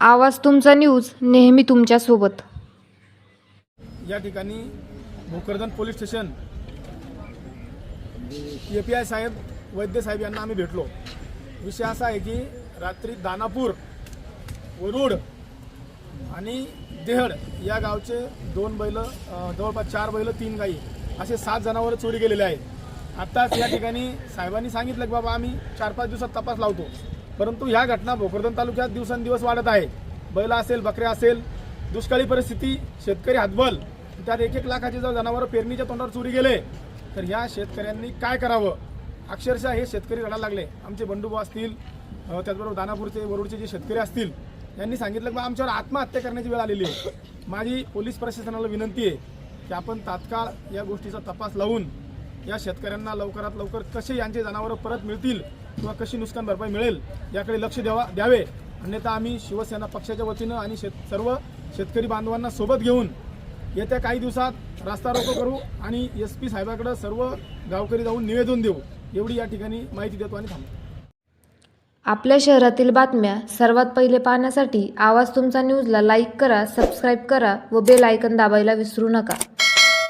आवाज तुमचा न्यूज नेहमी तुमच्यासोबत. या ठिकाणी Bhokardan police station A P I साहेब वैद्य साहेब यांना आम्ही भेटलो. विषय असा आहे की रात्री दानापूर वरुड आणि देहड या गावचे दोन बैल जवळपास चार बैल तीन गाई असे सात जनावर चोरी गेलेले आहेत. आत्ताच या ठिकाणी साहेबांनी सांगितलं की बाबा आम्ही चार पाच दिवसात तपास लावतो. परंतु ह्या घटना भोकरदन तालुक्यात दिवसेंदिवस वाढत आहे. बैल असेल बकऱ्या असेल दुष्काळी परिस्थिती शेतकरी हातबल त्यात एक एक लाखाचे जर जनावरं पेरणीच्या तोंडावर चोरी गेले तर ह्या शेतकऱ्यांनी काय करावं? अक्षरशः हे शेतकरी रडायला लागले. आमचे बंडूबा असतील त्याचबरोबर दानापूरचे वरुडचे जे शेतकरी असतील यांनी सांगितलं की आमच्यावर आत्महत्या करण्याची वेळ आलेली आहे. माझी पोलीस प्रशासनाला विनंती आहे की आपण तात्काळ या गोष्टीचा तपास लावून या शेतकऱ्यांना लवकरात लवकर कसे यांचे जनावरं परत मिळतील किंवा कशी नुकसान भरपाई मिळेल याकडे लक्ष द्यावा द्यावे. अन्यथा आम्ही शिवसेना पक्षाच्या वतीनं आणि शेत सर्व शेतकरी बांधवांना सोबत घेऊन येत्या काही दिवसात रास्ता रोको करू आणि एस पी साहेबाकडे सर्व गावकरी जाऊन निवेदन देऊ. एवढी या ठिकाणी माहिती देतो आणि थांबतो. आपल्या शहरातील बातम्या सर्वात पहिले पाहण्यासाठी आवाज तुमचा न्यूजला लाईक करा सबस्क्राईब करा व बेल आयकन दाबायला विसरू नका.